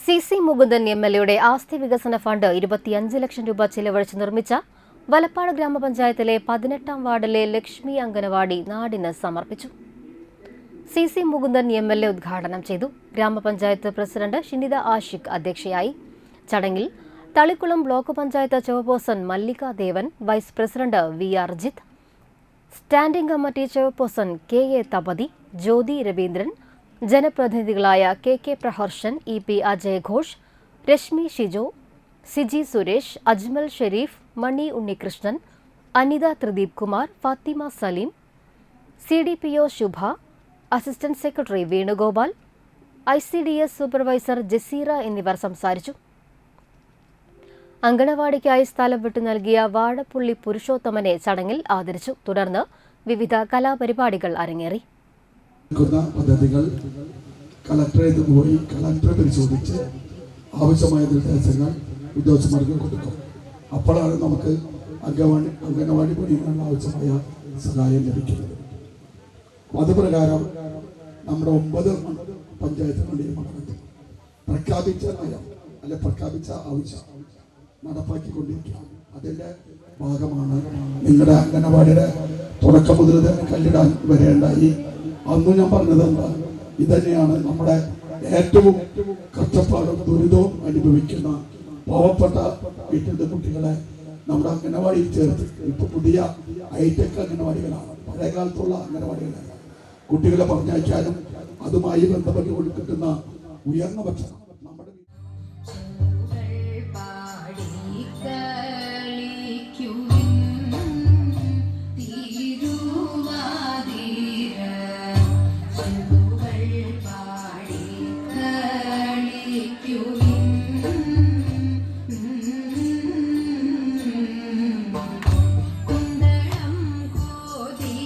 C C Mukundan M L എയുടെ ആസ്തി വികസന ഫണ്ട് ഇരുപത്തിയഞ്ച് ലക്ഷം രൂപ ചെലവഴിച്ച് നിർമ്മിച്ച വലപ്പാട് ഗ്രാമപഞ്ചായത്തിലെ പതിനെട്ടാം വാർഡിലെ ലക്ഷ്മി അംഗനവാടി നാടിന് സമർപ്പിച്ചു. C C Mukundan M L A ഉദ്ഘാടനം ചെയ്തു. ഗ്രാമപഞ്ചായത്ത് പ്രസിഡന്റ് ഷിനിത ആഷിഖ് അധ്യക്ഷയായി. ചടങ്ങിൽ Thalikkulam block panchayat chairperson Mallika Devan vice president V R Jith standing committee chairperson K A Thapathi Jyothi Raveendran ജനപ്രതിനിധികളായ K K Praharshan E P Ajay Ghosh Reshmi Shijo Siji Suresh Ajmal Sherif Mani Unnikrishnan Anitha Trideep Kumar Fathima Saleem C D P O Shubha assistant secretary Venugopal I C D S supervisor Jaseera എന്നിവർ സംസാരിച്ചു. അങ്കണവാടിക്കായി സ്ഥലം വിട്ടു നൽകിയ വാഴപ്പുള്ളി പുരുഷോത്തമനെ ചടങ്ങിൽ ആദരിച്ചു. തുടർന്ന് വിവിധ കലാപരിപാടികൾ അരങ്ങേറി. പദ്ധതികൾ കളക്ടറേറ്റ് പോയി കളക്ടറെ പരിശോധിച്ച് ആവശ്യമായ നിർദ്ദേശങ്ങൾ ഉദ്യോഗസ്ഥന്മാർക്ക് കൊടുക്കും. അപ്പോഴാണ് നമുക്ക് അംഗൻവാടി അംഗനവാടി പണിയാനുള്ള ആവശ്യമായ സഹായം ലഭിക്കുന്നത്. അത് പ്രകാരം നമ്മുടെ ഒമ്പത് പഞ്ചായത്തുകളുടെയും മണ്ഡലത്തിൽ പ്രഖ്യാപിച്ച നയം അല്ലെ പ്രഖ്യാപിച്ച ആവശ്യം നടപ്പാക്കിക്കൊണ്ടിരിക്കുകയാണ്. അതിന്റെ ഭാഗമാണ് നിങ്ങളുടെ അംഗനവാടിയുടെ തുടക്കം മുതൽ തന്നെ കല്ലിടാൻ വരേണ്ട ഈ അന്ന് ഞാൻ പറഞ്ഞത് എന്താ ഇതന്നെയാണ് നമ്മുടെ ഏറ്റവും കഷ്ടപ്പാടും ദുരിതവും അനുഭവിക്കുന്ന പാവപ്പെട്ട വീട്ടിലെ കുട്ടികളെ നമ്മുടെ അംഗനവാടിയിൽ ചേർത്ത്. ഇപ്പൊ പുതിയ ഹൈടെക് അംഗനവാടികളാണ്. പഴയ കാലത്തുള്ള അംഗനവാടികളല്ല. കുട്ടികളെ പറഞ്ഞയച്ചാലും അതുമായി ബന്ധപ്പെട്ട് കൊടുക്കുന്ന ഉയർന്ന പക്ഷം നമ്മുടെ